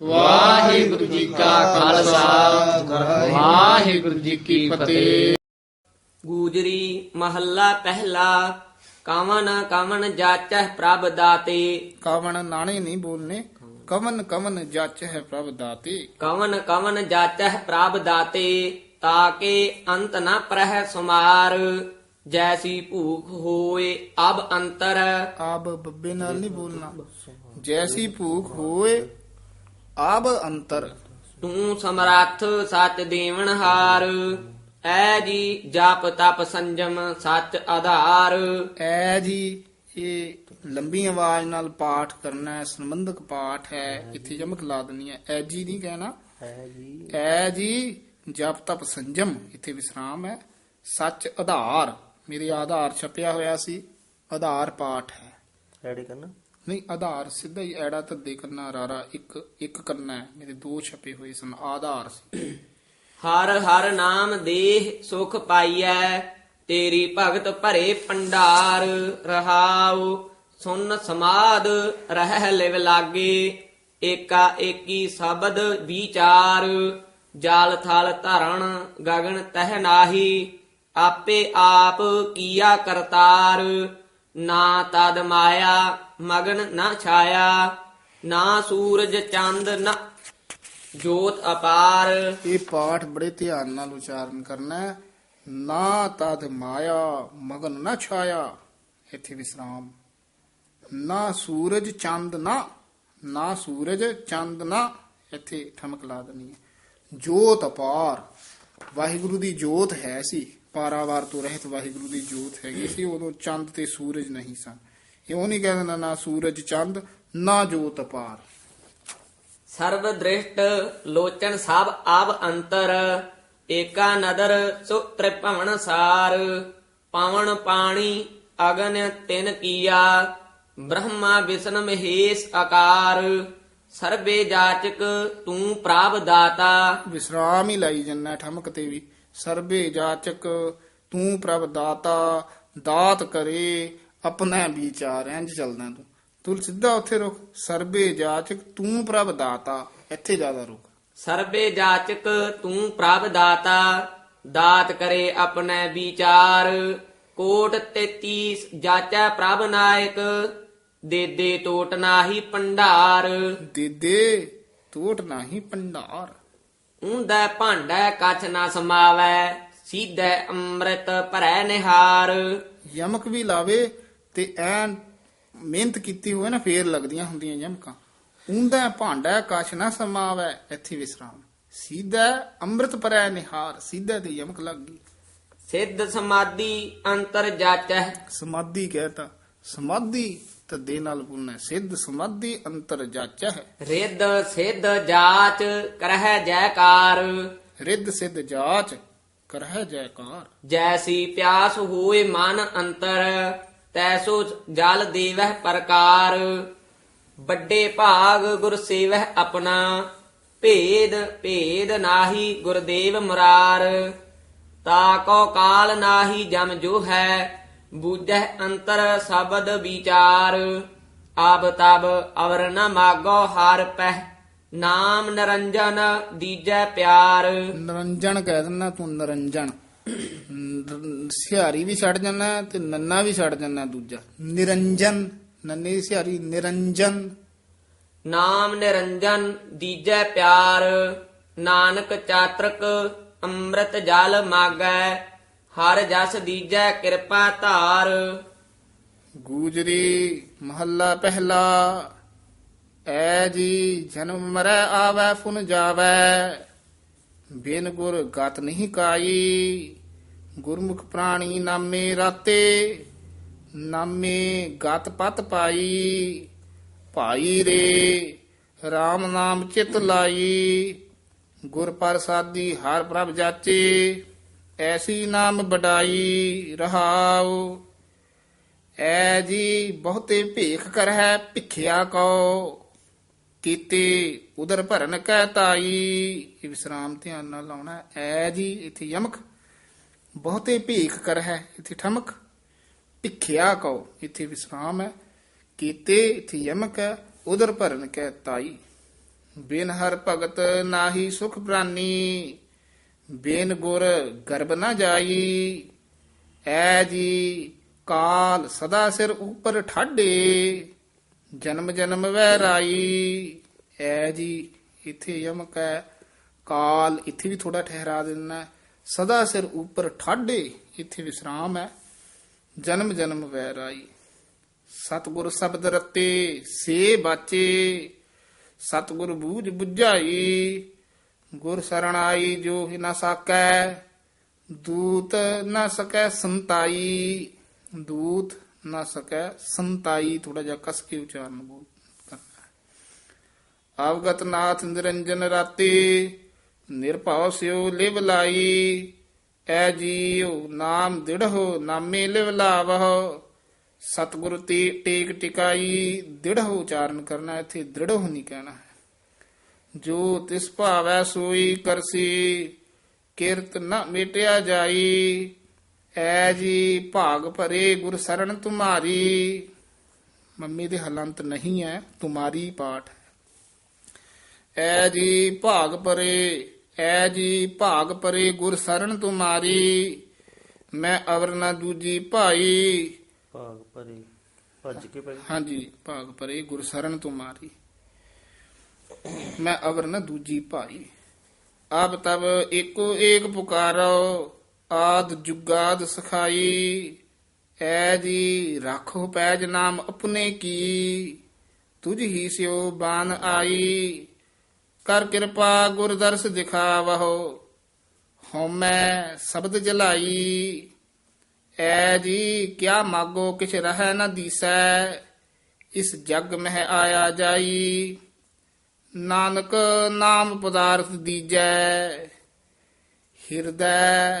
ਵਾਹਿਗੁਰੂ ਜੀ ਕਾ ਖਾਲਸਾ। ਵਾਹਿਗੁਰੂ ਜੀ ਕੀ ਫਤਿਹ। ਗੂਜਰੀ ਮਹੱਲਾ ਪਹਿਲਾ ਕਵਨ ਕਵਨ ਜਾਚੈ ਪ੍ਰਭ ਦਾਤੇ। ਕਵਨ ਨਾਣੇ ਨਹੀਂ ਬੋਲਨੇ ਕਵਨ ਕਵਨ ਜੱਚ ਹੈ ਪ੍ਰਭ ਦਾਤੇ। ਕਵਨ ਕਵਨ ਜਾਚੈ ਪ੍ਰਭ ਦਾਤੇ ਤਾਕੇ ਅੰਤ ਨ ਪ੍ਰਹਿ ਸੁਮਾਰ। ਜੈਸੀ ਭੂਖ ਹੋਏ ਅਬ ਅੰਤਰ। ਆਬ ਬੱਬੇ ਨਾਲ ਨਹੀਂ ਬੋਲਣਾ। ਜੈਸੀ ਭੂਖ ਹੋਏ ਆਬ ਅੰਤਰ। ਤੂੰ ਸਮਰੱਥ ਸਚ ਦੇਵਨ ਹਾਰ ਐ ਜੀ ਜਪ ਤਪ ਸੰਜਮ ਸਚ ਆਧਾਰ। ਐ ਜੀ ਇਹ ਲੰਬੀ ਆਵਾਜ਼ ਨਾਲ ਪਾਠ ਕਰਨਾ ਹੈ ਸੰਬੰਧਕ ਪਾਠ ਹੈ ਇੱਥੇ ਯਮਕ ਲਾ ਦੇਣੀ ਹੈ। ਐ ਜੀ ਨਹੀਂ ਕਹਿਣਾ। ਐ ਜੀ। ਜਪ ਤਪ ਸੰਜਮ ਇੱਥੇ ਵਿਸਰਾਮ ਹੈ। ਸੱਚ ਆਧਾਰ ਮੇਰੇ ਆਧਾਰ ਛਪਿਆ ਹੋਇਆ ਸੀ ਆਧਾਰ ਪਾਠ ਹੈ। ਐਡੀ ਕਰਨਾ? ਨਹੀਂ, ਆਧਾਰ ਸਿੱਧਾ ਹੀ ਐੜਾ ਧੱਦੇ ਕਰਨਾ, ਰਾਰਾ ਇੱਕ ਇੱਕ ਕਰਨਾ ਮੇਰੇ ਦੋ ਛਪੇ ਹੋਏ ਸਨ, ਆਧਾਰ ਸੀ। ਹਰ ਹਰ ਨਾਮ ਦੇਹ ਸੁਖ ਪਾਈਐ, ਤੇਰੀ ਭਗਤ ਭਰੇ ਪੰਡਾਰ ਰਹਾਉ, ਸੁਨ ਸਮਾਦ, ਰਹਿ ਲਿਵ ਲਾਗੇ, ਏਕਾ ਏਕੀ ਸ਼ਬਦ ਵਿਚਾਰ, ਜਲ ਥਲ ਧਰਣ, ਗਗਨ ਤਹਿ ਨਾਹੀ, ਆਪੇ ਆਪ ਕੀਆ ਕਰਤਾਰ, ਨਾ ਤਦ ਮਾਇਆ ਮਗਨ ਨਾ ਛਾਇਆ, ਨਾ ਸੂਰਜ ਚੰਦ, ਨਾ ਜੋਤ ਅਪਾਰ। ਇਹ ਪਾਠ ਬੜੇ ਧਿਆਨ ਨਾਲ ਉਚਾਰਨ ਕਰਨਾ ਹੈ। ਨਾ ਤਦ ਮਾਇਆ, ਮਗਨ ਨਾ ਛਾਇਆ। ਇੱਥੇ ਵਿਸਰਾਮ। ਨਾ ਸੂਰਜ ਚੰਦ ਨਾ ਨਾ ਸੂਰਜ ਚੰਦ ਨਾ, ਇੱਥੇ ਠਮਕ ਲਾ ਦੇਣੀ ਜੋਤ ਅਪਾਰ। ਵਾਹਿਗੁਰੂ ਦੀ ਜੋਤ ਹੈ ਸੀ। ਪਾਰਾਵਾਰ ਤੋਂ ਰਹਿਤ ਵਾਹਿਗੁਰੂ ਦੀ ਜੋਤ ਹੈਗੀ ਸੀ, ਉਦੋਂ ਚੰਦ ਤੇ ਸੂਰਜ ਨਹੀਂ ਸਨ। ਇਉਂ ਨਹੀਂ ਕਹਿੰਦਾ ਨਾ ਸੂਰਜ ਚੰਦ ਨਾ ਜੋਤ ਅਪਾਰ ਸਰਬ ਦ੍ਰਿਸ਼ਟ ਲੋਚਨ ਸਭ ਆਬ ਅੰਤਰ ਏਕਾ ਨਦਰ ਸੋ ਤ੍ਰਿਭਵਨ ਸਾਰ ਪਵਨ ਪਾਣੀ ਅਗਨ ਤਿਨ ਕੀਆ ਬ੍ਰਹਮਾ ਵਿਸ਼ਨ ਮਹੇਸ਼ ਆਕਾਰ ਸਰਬੇ ਜਾਚਕ ਤੂੰ ਪ੍ਰਾਪ ਦਾਤਾ। ਵਿਸਰਾਮ ਹੀ ਲਾਈ ਜੰਨਾ ਠਮਕ ਤੇ ਵੀ ਸਰਬੇ ਜਾਚਕ ਤੂੰ ਪ੍ਰਭ ਦਾਤਾ ਦਾਤ ਕਰੇ ਆਪਣਾ ਵਿਚਾਰ ਇੰਜ ਚੱਲਦਾ ਤੂੰ। ਤੂੰ ਸਿੱਧਾ ਉੱਥੇ ਰੁਕ। ਸਰਬੇ ਜਾਚਕ ਤੂੰ ਪ੍ਰਭ ਦਾਤਾ। ਇੱਥੇ ਜ਼ਿਆਦਾ ਰੁਕ। ਸਰਬੇ ਜਾਚਕ ਤੂੰ ਪ੍ਰਭ ਦਾਤਾ। ਦਾਤ ਕਰੇ ਆਪਣੇ ਵਿਚਾਰ। ਕੋਟ 33 ਜਾਚੈ ਪ੍ਰਭ ਨਾਇਕ। ਦੇ ਦੇ ਟੋਟ ਨਾਹੀ ਪੰਡਾਰ। ਦੇ ਦੇ ਟੋਟ ਨਹੀਂ ਪੰਡਾਰ। ਉਂਦਾ ਭਾਂਡਾ ਕਛ ਨਾ ਸਮਾਵੈ। ਸੀਧੈ ਅੰਮ੍ਰਿਤ ਭਰੈ ਨਿਹਾਰ। ਯਮਕ ਵੀ ਲਾਵੇ। ਤੇ ਐਨ ਮਿਹਨਤ ਕੀਤੀ ਹੋਵੇ ਨਾ ਫੇਰ ਲੱਗਦੀਆਂ ਹੁੰਦੀਆਂ ਯਮਕਾਂ। ਉਂਦਾ ਭਾਂਡਾ ਕਛ ਨਾ ਸਮਾਵੈ ਇੱਥੇ ਵਿਸਰਾਮ। ਸਿੱਧਾ ਅੰਮ੍ਰਿਤ ਪਰੈ ਨਿਹਾਰ ਸਿੱਧਾ ਤੇ ਯਮਕ ਲੱਗ ਗਈ। ਸਿੱਧ ਸਮਾਧੀ ਅੰਤਰ ਜਾਚੈ। ਸਮਾਧੀ ਕਹਿਤਾ ਸਮਾਧੀ ਤਦੇ ਨਾਲ ਬੋਲਣਾ। ਸਿੱਧ ਸਮਾਧੀ ਅੰਤਰ ਜਾਚਾ ਰਿੱਧ ਸਿੱਧ ਜਾਚ ਕਰਹਿ ਜੈਕਾਰ। ਰਿੱਧ ਸਿੱਧ ਜਾਚ ਕਰਹਿ ਜੈਕਾਰ। ਜੈਸੀ ਪਿਆਸ ਹੋਏ ਮਨ ਅੰਤਰ। ਤੈਸੋ ਜਲ ਦੇਵਹਿ ਪ੍ਰਕਾਰ, ਵੱਡੇ ਭਾਗ ਗੁਰ ਸੇਵਹਿ ਆਪਣਾ, ਭੇਦ ਭੇਦ ਨਾਹੀ ਗੁਰਦੇਵ ਮੁਰਾਰ, ਤਾ ਕੋ ਕਾਲ ਨਾਹੀ ਜਮ ਜੋ ਹੈ ਬੂਝੈ ਅੰਤਰ ਸ਼ਬਦ ਵਿਚਾਰ ਆਬ ਤਬ ਅਵਰ ਨ ਮਾਗੋ ਹਾਰ ਪਹਿ, ਨਾਮ ਨਰੰਜਨ ਦੀਜੈ ਪਿਆਰ। ਨਰੰਜਨ ਕਹਿ ਦਿੰਨਾ ਤੂੰ ਨਰੰਜਨ। ਸਿਹਾਰੀ ਵੀ ਛੱਡ ਜਾਣਾ ਤੇ ਨੰਨਾ ਵੀ ਛੱਡ ਜਾਣਾ ਦੂਜਾ। ਨਿਰੰਜਨ ਨੰਨੇ ਦੀ ਸਿਹਾਰੀ ਨਿਰੰਜਨ। ਨਾਮ ਨਿਰੰਜਨ ਦੀਜੈ ਪਿਆਰ। ਨਾਨਕ ਚਾਤਰਕ ਅੰਮ੍ਰਿਤ ਜਲ ਮਾਗੈ। ਹਰ ਜਸ ਦੀਜੈ ਕਿਰਪਾ ਧਾਰ। ਗੂਜਰੀ ਮਹੱਲਾ ਪਹਿਲਾ। ਐ ਜੀ ਜਨਮ ਮਰੈ ਆਵੈ ਫੁਨ ਜਾਵੈ। ਬਿਨ ਗੁਰ ਗਤ ਨਹੀਂ ਕਾਈ, ਗੁਰਮੁਖ ਪ੍ਰਾਣੀ ਨਾਮੇ ਰਾਤੇ, ਨਾਮੇ ਗਤ ਪਤ ਪਾਈ, ਭਾਈ ਰੇ RAM ਨਾਮ ਚਿਤ ਲਾਈ, ਗੁਰ ਪ੍ਰਸਾਦੀ ਹਰ ਪ੍ਰਭ ਜਾਚੇ, ਐਸੀ ਨਾਮ ਬਡਾਈ ਰਹਾਉ। ਐ ਜੀ ਬਹੁਤੇ ਭੇਖ ਕਰਹਿ, ਭਿਖਿਆ ਕੋ ਕੀਤੇ, ਉਦਰ ਭਰਨ ਕਹਿ ਤਾਈ। ਇਹ ਵਿਸਰਾਮ ਧਿਆਨ ਨਾਲ ਲਾਉਣਾ ਹੈ। ਐ ਜੀ, ਇੱਥੇ ਯਮਕ। ਬਹੁਤੇ ਭੀਖ ਕਰ ਹੈ, ਇੱਥੇ ਠਮਕ। ਭਿਖਿਆ ਕਹੋ ਇੱਥੇ ਵਿਸਰਾਮ ਹੈ। ਕੀਤੇ, ਇੱਥੇ ਯਮਕ ਹੈ, ਉਦਰ ਭਰਨ ਕਹਿ ਤਾਈ। ਬਿਨ ਹਰ ਭਗਤ ਨਾਹੀ ਸੁਖ ਪ੍ਰਾਨੀ। ਬਿਨ ਗੁਰ ਗਰਬ ਨਾ ਜਾਈ। ਐ ਜੀ, ਕਾਲ ਸਦਾ ਸਿਰ ਉਪਰ ਠਾਡੇ। ਜਨਮ ਜਨਮ ਵੈ ਰਾਈ ਐ ਜੀ, ਇੱਥੇ ਯਮਕ ਹੈ ਕਾਲ। ਇੱਥੇ ਵੀ ਥੋੜਾ ਠਹਿਰਾ ਦੇਣਾ ਸਦਾ ਸਿਰ ਉਪਰ ਠਾਡੇ ਇੱਥੇ ਵਿਸਰਾਮ ਹੈ। ਜਨਮ ਜਨਮ ਵੈ ਰਾਈ ਸਤਿਗੁਰ ਸ਼ਬਦ ਰਤੇ, ਸੇ ਬਾਚੇ। ਸਤਿਗੁਰ ਬੂਝ ਬੁਝਾਈ। ਗੁਰ ਸਰਣ ਆਈ, ਜੋ ਹੀ ਨਾ ਸਾਕੈ। ਦੂਤ ਨਾ ਸਕੈ ਸੰਤਾਈ। ਦੂਤ ਨਾ ਸਕੈ, ਸੰਤਾਈ ਥੋੜਾ ਜਿਹਾ ਕਸ ਕੇ ਉਚਾਰਨ ਬੋਲ ਕਰਨਾ ਹੈ। ਆਵਗਤ ਨਾਥ ਨਿਰੰਜਨ ਰਾਤੇ, ਨਿਰਭਉ ਸਿਓ ਲਿਵ ਲਾਈ, ਐ ਜੀਉ ਨਾਮ ਦਿੜਹੁ, ਨਾਮੇ ਲਿਵ ਲਾਵਹੁ ਸਤਿਗੁਰ ਤੇ ਟੇਕ ਟਿਕਾਈ, ਦਿੜਹੁ ਉਚਾਰਨ ਕਰਨਾ ਇੱਥੇ ਦ੍ਰਿੜਹੁ ਨਹੀਂ ਕਹਿਣਾ ਹੈ ਜੋ ਤਿਸ ਭਾਵੈ ਸੋਈ ਕਰਸੀ, ਕਿਰਤ ਨ ਮਿਟਿਆ ਜਾਈ ਐ ਜੀ ਭਾਗ ਭਰੇ ਗੁਰ ਸਰਣ ਤੁਮਾਰੀ। ਮੰਮੀ ਦੇ ਹਲੰਤ ਨਹੀਂ ਹੈ ਤੁਮਾਰੀ ਪਾਠ ਐ ਜੀ ਭਾਗ ਭਰੇ ਐ ਜੀ ਭਾਗ ਭਰੇ ਗੁਰ ਸਰਣ ਤੁਮਾਰੀ। ਮੈਂ ਅਵਰ ਨਾ ਦੂਜੀ ਭਾਈ। ਭਾਗ ਭਰੀ ਭੱਜ ਕੇ ਭਾਈ। ਹਾਂਜੀ ਭਾਗ ਭਰੇ ਗੁਰ ਸਰਣ ਤੁਮਾਰੀ। ਮੈਂ ਅਵਰ ਨਾ ਦੂਜੀ ਭਾਈ। ਆਪ ਤਬ ਏਕੋ ਏਕ ਪੁਕਾਰੋ ਆਦ ਜੁਗਾਦ ਸਖਾਈ ਐ ਜੀ ਰਾਖੋ ਪੈਜ ਨਾਮ ਆਪਣੇ ਕੀ। ਤੁਝ ਹੀ ਸਿਓ ਬਾਨ ਆਈ, ਕਰ ਕਿਰਪਾ ਗੁਰ ਦਿਖਾਵਹੁ ਹਉਮੈ ਸ਼ਬਦ ਜਲਾਈ। ਐ ਜੀ ਕਿਆ ਮਾਗੋ ਕਿਛ ਰਹਿ ਨ ਦੀਸੈ, ਇਸ ਜਗ ਮਹਿ ਆਇਆ ਜਾਈ। ਨਾਨਕ ਨਾਮ ਪਦਾਰਥ ਦੀਜੈ, ਹਿਰਦੈ